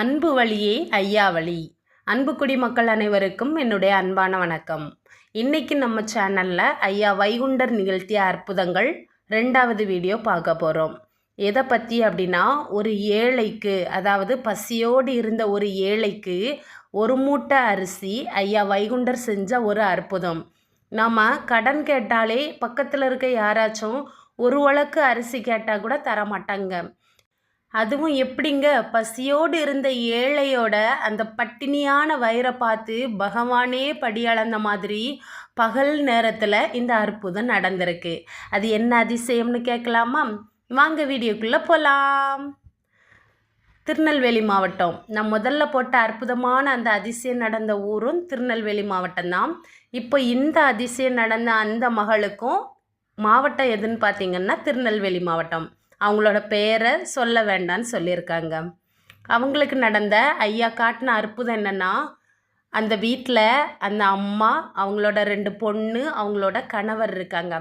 அன்பு வழியே ஐயா வழி. அன்பு குடிமக்கள் அனைவருக்கும் என்னுடைய அன்பான வணக்கம். இன்றைக்கி நம்ம சேனலில் ஐயா வைகுண்டர் நிகழ்த்திய அற்புதங்கள் ரெண்டாவது வீடியோ பார்க்க போகிறோம் எதை பற்றி அப்படின்னா ஒரு ஏழைக்கு அதாவது பசியோடு இருந்த ஒரு ஏழைக்கு ஒரு மூட்டை அரிசி ஐயா வைகுண்டர் செஞ்ச ஒரு அற்புதம். நாம் கடன் கேட்டாலே பக்கத்தில் இருக்க யாராச்சும் ஒரு வழக்கு அரிசி கேட்டால் கூட தர மாட்டாங்க அதுவும் எப்படிங்க? பசியோடு இருந்த ஏழையோட அந்த பட்டினியான வயிறை பார்த்து பகவானே படியளந்த மாதிரி பகல் நேரத்தில் இந்த அற்புதம் நடந்திருக்கு. அது என்ன அதிசயம்னு கேட்கலாமா? வாங்க வீடியோக்குள்ளே போகலாம் திருநெல்வேலி மாவட்டம். நான் முதல்ல போட்ட அற்புதமான அந்த அதிசயம் நடந்த ஊரும் திருநெல்வேலி மாவட்டம் தான். இப்போ இந்த அதிசயம் நடந்த அந்த மகளுக்கும் மாவட்டம் எதுன்னு பார்த்தீங்கன்னா திருநெல்வேலி மாவட்டம். அவங்களோட பேரை சொல்ல வேண்டாம்னு சொல்லியிருக்காங்க. அவங்களுக்கு நடந்த ஐயா காட்டின அற்புதம் என்னென்னா அந்த வீட்டில் அந்த அம்மா அவங்களோட ரெண்டு பொண்ணு அவங்களோட கணவர் இருக்காங்க.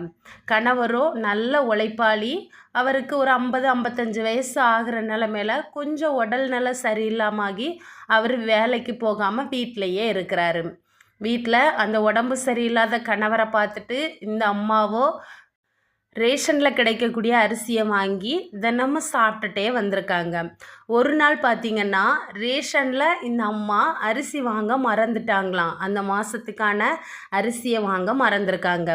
கணவரோ நல்ல உழைப்பாளி. அவருக்கு ஒரு ஐம்பது ஐம்பத்தஞ்சு வயசு ஆகிற நிலமையில கொஞ்சம் உடல் நிலை சரியில்லாமாகி அவர் வேலைக்கு போகாமல் வீட்டிலையே இருக்கிறாரு. வீட்டில் அந்த உடம்பு சரியில்லாத கணவரை பார்த்துட்டு இந்த அம்மாவோ ரேஷனில் கிடைக்கக்கூடிய அரிசியை வாங்கி தினமும் சாப்பிட்டுட்டே வந்திருக்காங்க. ஒரு நாள் பார்த்திங்கன்னா ரேஷனில் இந்த அம்மா அரிசி வாங்க மறந்துட்டாங்களாம். அந்த மாதத்துக்கான அரிசியை வாங்க மறந்துருக்காங்க.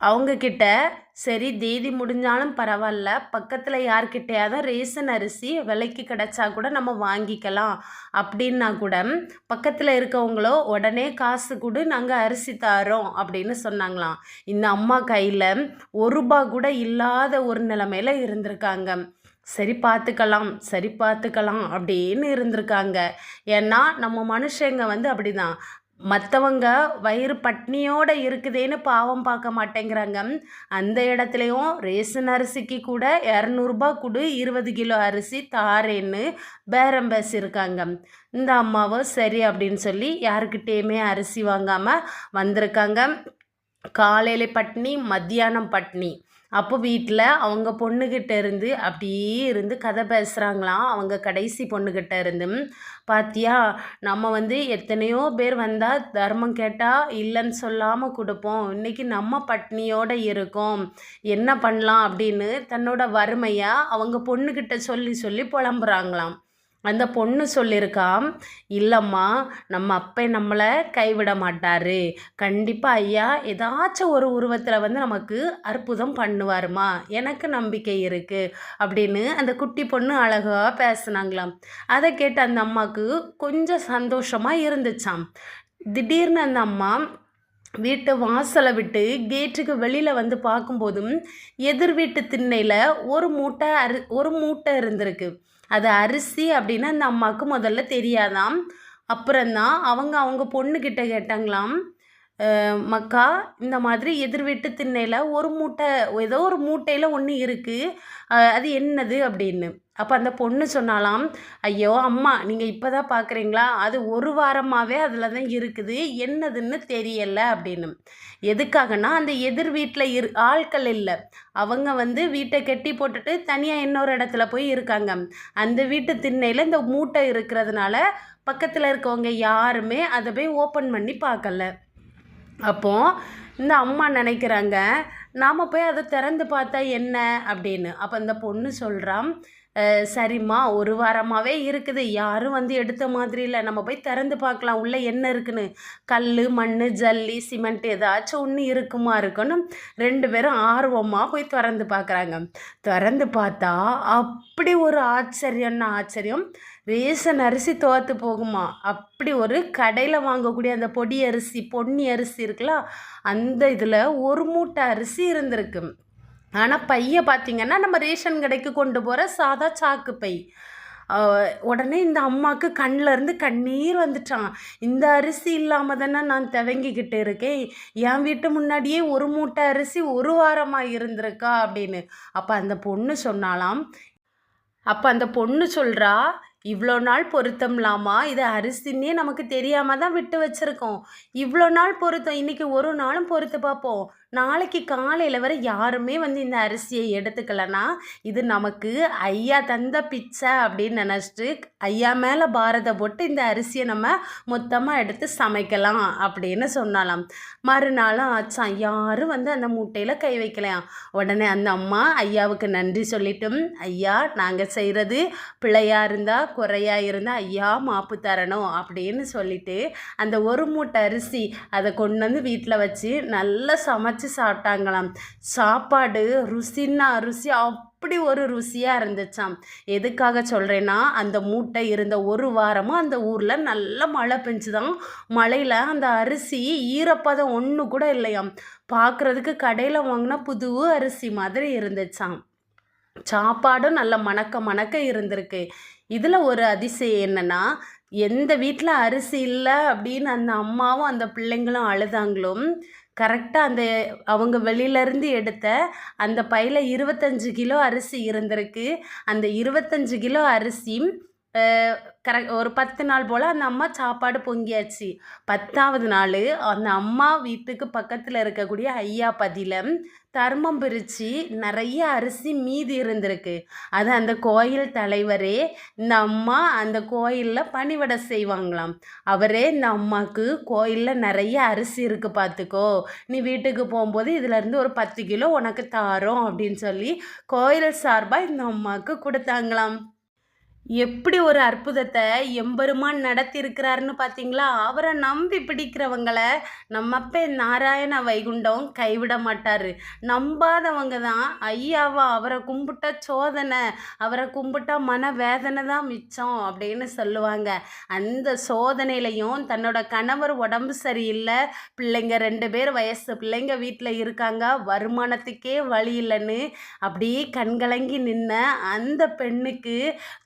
அவங்கக்கிட்ட சரி தேதி முடிஞ்சாலும் பரவாயில்ல. பக்கத்தில் யார்கிட்டையாவது ரேஷன் அரிசி விலைக்கு கிடச்சா கூட நம்ம வாங்கிக்கலாம். அப்படின்னா கூட பக்கத்தில் இருக்கவங்களோ உடனே காசு கொடு நாங்கள் அரிசி தரோம். அப்படின்னு சொன்னாங்களாம். இந்த அம்மா கையில் ஒரு ரூபா கூட இல்லாத ஒரு நிலமையில இருந்திருக்காங்க. சரி பார்த்துக்கலாம் சரி பார்த்துக்கலாம் அப்படின்னு இருந்திருக்காங்க. ஏன்னா நம்ம மனுஷங்க வந்து அப்படிதான். மற்றவங்க வயிறு பட்னியோடு இருக்குதேன்னு பாவம் பார்க்க மாட்டேங்கிறாங்க. அந்த இடத்துலையும் ரேஷன் அரிசிக்கு கூட இரநூறுபா கொடு இருபது கிலோ அரிசி தாரேன்னு பேரம் பேசியிருக்காங்க. இந்த அம்மாவும் சரி அப்படின்னு சொல்லி யாருக்கிட்டேயுமே அரிசி வாங்காமல் வந்திருக்காங்க. காலையில் பட்னி மத்தியானம் பட்னி. அப்போ வீட்டில் அவங்க பொண்ணுக்கிட்ட இருந்து அப்படியே இருந்து கதை பேசுகிறாங்களாம் அவங்க கடைசி பொண்ணுக்கிட்ட இருந்து. பாத்தியா நம்ம வந்து எத்தனையோ பேர் வந்தால் தர்மம் கேட்டால் இல்லைன்னு சொல்லாமல் கொடுப்போம். இன்றைக்கி நம்ம பட்னியோடு இருக்கோம். என்ன பண்ணலாம் அப்படின்னு தன்னோட வறுமையை அவங்க பொண்ணுக்கிட்ட சொல்லி சொல்லி புலம்புறாங்களாம். அந்த பொண்ணு சொல்லியிருக்காம் இல்லைம்மா நம்ம அப்பே நம்மளை கைவிட மாட்டார். கண்டிப்பாக ஐயா ஏதாச்சும் ஒரு உருவத்தில் வந்து நமக்கு அற்புதம் பண்ணுவாருமா? எனக்கு நம்பிக்கை இருக்குது அப்படின்னு அந்த குட்டி பொண்ணு அழகாக பேசுனாங்களாம். அதை கேட்டு அந்த அம்மாவுக்கு கொஞ்சம் சந்தோஷமாக இருந்துச்சாம். திடீர்னு அந்த அம்மா வீட்டு வாசலை விட்டு கேட்டுக்கு வெளியில் வந்து பார்க்கும்போதும் எதிர் வீட்டு திண்ணையில் ஒரு மூட்டை அரி ஒரு மூட்டை இருந்திருக்கு. அது அரிசி அப்படின்னு அந்த அம்மாவுக்கு முதல்ல தெரியாதாம். அப்புறம்தான் அவங்க அவங்க பொண்ணுக்கிட்ட கேட்டாங்களாம் மக்கா இந்த மாதிரி எதிர் வீட்டு திண்ணையில் ஒரு மூட்டை ஏதோ ஒரு மூட்டையில் ஒன்று இருக்குது அது என்னது? அப்படின்னு. அப்போ அந்த பொண்ணு சொன்னாலாம் ஐயோ அம்மா நீங்கள் இப்போ தான் பார்க்குறீங்களா அது ஒரு வாரமாகவே அதில் தான் இருக்குது. என்னதுன்னு தெரியலை அப்படின்னு. எதுக்காகனா அந்த எதிர் வீட்டில் இரு ஆட்கள் இல்லை. அவங்க வந்து வீட்டை கட்டி போட்டுட்டு தனியாக இன்னொரு இடத்துல போய் இருக்காங்க. அந்த வீட்டு திண்ணையில் இந்த மூட்டை இருக்கிறதுனால பக்கத்தில் இருக்கவங்க யாருமே அதை போய் ஓப்பன் பண்ணி பார்க்கல. அப்போது இந்த அம்மா நினைக்கிறாங்க நாம் போய் அதை திறந்து பார்த்தா என்ன அப்படின்னு. அப்போ இந்த பொண்ணு சொல்கிறான் சரிம்மா ஒரு வாரமாகவே இருக்குது. யாரும் வந்து எடுத்த மாதிரி இல்லை. நம்ம போய் திறந்து பார்க்கலாம். உள்ளே என்ன இருக்குன்னு? கல் மண் ஜல்லி சிமெண்ட் ஏதாச்சும் ஒன்று இருக்குமா இருக்குன்னு. ரெண்டு பேரும் ஆர்வமாக போய் திறந்து பார்க்குறாங்க. திறந்து பார்த்தா அப் அப்படி ஒரு ஆச்சரியம்னா ஆச்சரியம். ரேஷன் அரிசி தோற்று போகுமா? அப்படி ஒரு கடையில் வாங்கக்கூடிய அந்த பொடி அரிசி பொன்னி அரிசி இருக்குல்ல அந்த இதில் ஒரு மூட்டை அரிசி இருந்திருக்கு. ஆனால் பையை பார்த்திங்கன்னா நம்ம ரேஷன் கடைக்கு கொண்டு போகிற சாதா சாக்கு பை. உடனே இந்த அம்மாவுக்கு கண்ணில் இருந்து கண்ணீர் வந்துட்டான் இந்த அரிசி இல்லாமல் தானே நான் துவங்கிக்கிட்டு இருக்கேன். என் வீட்டு முன்னாடியே ஒரு மூட்டை அரிசி ஒரு வாரமாக இருந்திருக்கா அப்படின்னு. அப்போ அந்த பொண்ணு சொன்னாலாம் அப்போ அந்த பொண்ணு சொல்கிறா இவ்வளோ நாள் பொருத்தம்லாமா? இது அரிசின்னே நமக்கு தெரியாமல் தான் விட்டு வச்சுருக்கோம். இவ்வளோ நாள் பொருத்தம் இன்றைக்கி ஒரு நாளும் பொறுத்து பார்ப்போம் நாளைக்கு காலையில் வரை யாருமே வந்து இந்த அரிசியை எடுத்துக்கலன்னா இது நமக்கு ஐயா தந்த பிச்சை அப்படின்னு நினச்சிட்டு ஐயா மேலே பாரத போட்டு இந்த அரிசியை நம்ம மொத்தமாக எடுத்து சமைக்கலாம் அப்படின்னு சொன்னாலாம். மறுநாளும் ஆச்சான் யாரும் வந்து அந்த மூட்டையில் கை வைக்கலையாம் உடனே அந்த அம்மா ஐயாவுக்கு நன்றி சொல்லிட்டும் ஐயா நாங்கள் செய்கிறது பிள்ளையாக இருந்தால் குறையாக இருந்தால் ஐயா மாப்பு தரணும் அப்படின்னு சொல்லிட்டு அந்த ஒரு மூட்டை அரிசி அதை கொண்டு வந்து வீட்டில் வச்சு நல்லா சமைச்சு சாப்பிட்டாங்களாம். சாப்பாடு ருசின்னா ருசி அப்படி ஒரு ருசியாக இருந்துச்சாம். எதுக்காக சொல்கிறேன்னா அந்த மூட்டை இருந்த ஒரு வாரமாக அந்த ஊரில் நல்ல மழை பெஞ்சுதான் மழையில் அந்த அரிசி ஈரப்பதம் ஒன்று கூட இல்லையாம். பார்க்குறதுக்கு கடையில் வாங்கினா புது அரிசி மாதிரி இருந்துச்சாம். சாப்பாடும் நல்ல மணக்க மணக்க இருந்திருக்கு. இதில் ஒரு அதிசயம் என்னென்னா எந்த வீட்டில் அரிசி இல்லை அப்படின்னு அந்த அம்மாவும் அந்த பிள்ளைங்களும் அழுதாங்களும் கரெக்டாக அந்த அவங்க வெளியிலேருந்து எடுத்த அந்த பையில் இருபத்தஞ்சு கிலோ அரிசி இருந்திருக்கு. அந்த இருபத்தஞ்சு கிலோ அரிசி கரெக்ட் ஒரு பத்து நாள் போல் அந்த அம்மா சாப்பாடு பொங்கியாச்சு. பத்தாவது நாள் அந்த அம்மா வீட்டுக்கு பக்கத்தில் இருக்கக்கூடிய ஐயா பதியில் தர்மம் பிரித்து நிறைய அரிசி மீதி இருந்திருக்கு. அது அந்த கோயில் தலைவரே இந்த அம்மா அந்த கோயிலில் பணிவிடை செய்வாங்களாம். அவரே இந்த அம்மாவுக்கு கோயிலில் நிறைய அரிசி இருக்குது பார்த்துக்கோ நீ வீட்டுக்கு போகும்போது இதுலேருந்து ஒரு பத்து கிலோ உனக்கு தாரோம் அப்படின்னு சொல்லி கோயில் சார்பாக இந்த அம்மாவுக்கு கொடுத்தாங்களாம். எப்படி ஒரு அற்புதத்தை எம்பெருமான் நடத்தியிருக்கிறாருன்னு பார்த்தீங்களா? அவரை நம்பி பிடிக்கிறவங்களை நம்ம அப்பே நாராயண வைகுண்டம் கைவிட மாட்டார். நம்பாதவங்க தான் ஐயாவா அவரை கும்பிட்டா சோதனை அவரை கும்பிட்டா மன வேதனை தான் மிச்சம் அப்படின்னு சொல்லுவாங்க. அந்த சோதனையிலையும் தன்னோட கணவர் உடம்பு சரியில்லை பிள்ளைங்க ரெண்டு பேர் வயசு பிள்ளைங்க வீட்டில் இருக்காங்க வருமானத்துக்கே வழி இல்லைன்னு அப்படியே கண்கலங்கி நின்ன அந்த பெண்ணுக்கு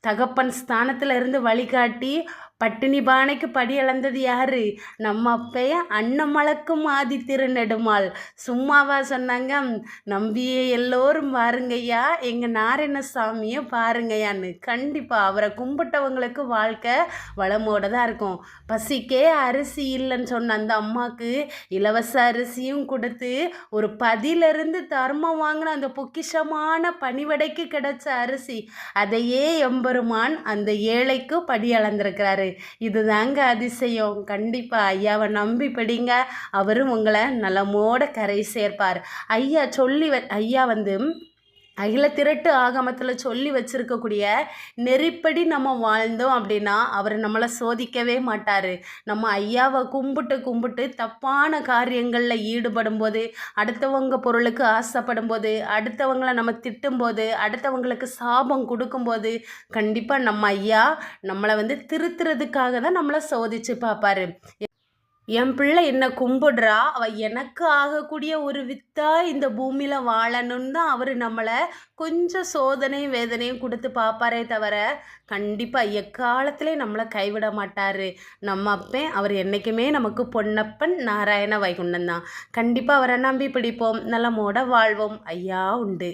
தகப்ப தகப்பன் ஸ்தானத்தில் இருந்து வழிகாட்டி பட்டினி பானைக்கு படி அளந்தது யாரு? நம்ம அப்பைய அன்னமலக்கும் ஆதி திருநெடுமாள். சும்மாவா சொன்னாங்க நம்பியே எல்லோரும் பாருங்கய்யா எங்கள் நாராயண சாமியை பாருங்கய்யான்னு. கண்டிப்பாக அவரை கும்பிட்டவங்களுக்கு வாழ்க்கை வளமோட தான் இருக்கும். பசிக்கே அரிசி இல்லைன்னு சொன்ன அந்த அம்மாவுக்கு இலவச அரிசியும் கொடுத்து ஒரு பதிலிருந்து தர்மம் வாங்கின அந்த பொக்கிஷமான பணிவடைக்கு கிடைச்ச அரிசி அதையே எம்பெருமான் அந்த ஏழைக்கு படி அளந்திருக்கிறாரு இதுதாங்க அதிசயம். கண்டிப்பாக ஐயாவை நம்பி படிங்க. அவரும் உங்களை நலமோட கரை சேர்ப்பார். ஐயா சொல்லி வ ஐயா வந்து அகில திரட்டு ஆகமத்தில் சொல்லி வச்சுருக்கக்கூடிய நெறிப்படி நம்ம வாழ்ந்தோம் அப்படின்னா அவர் நம்மளை சோதிக்கவே மாட்டார். நம்ம ஐயாவை கும்பிட்டு கும்பிட்டு தப்பான காரியங்களில் ஈடுபடும் போது அடுத்தவங்க பொருளுக்கு ஆசைப்படும் போது அடுத்தவங்களை நம்ம திட்டும்போது அடுத்தவங்களுக்கு சாபம் கொடுக்கும்போது கண்டிப்பாக நம்ம ஐயா நம்மளை வந்து திருத்துறதுக்காக தான் நம்மளை சோதித்து பார்ப்பாரு. என் பிள்ளை என்னை கும்பிடுறா. அவள் எனக்கு ஆகக்கூடிய ஒரு வித்தா இந்த பூமியில் வாழணும்னு தான் அவர் நம்மளை கொஞ்சம் சோதனையும் வேதனையும் கொடுத்து பார்ப்பாரே தவிர கண்டிப்பாக எக்காலத்துலேயும் நம்மளை கைவிட மாட்டார். நம்ம அப்பேன் அவர் என்றைக்குமே நமக்கு பொன்னப்பன் நாராயண வைகுண்டன் தான். கண்டிப்பாக அவரை நம்பி பிடிப்போம். நலமோட வாழ்வோம். ஐயா உண்டு.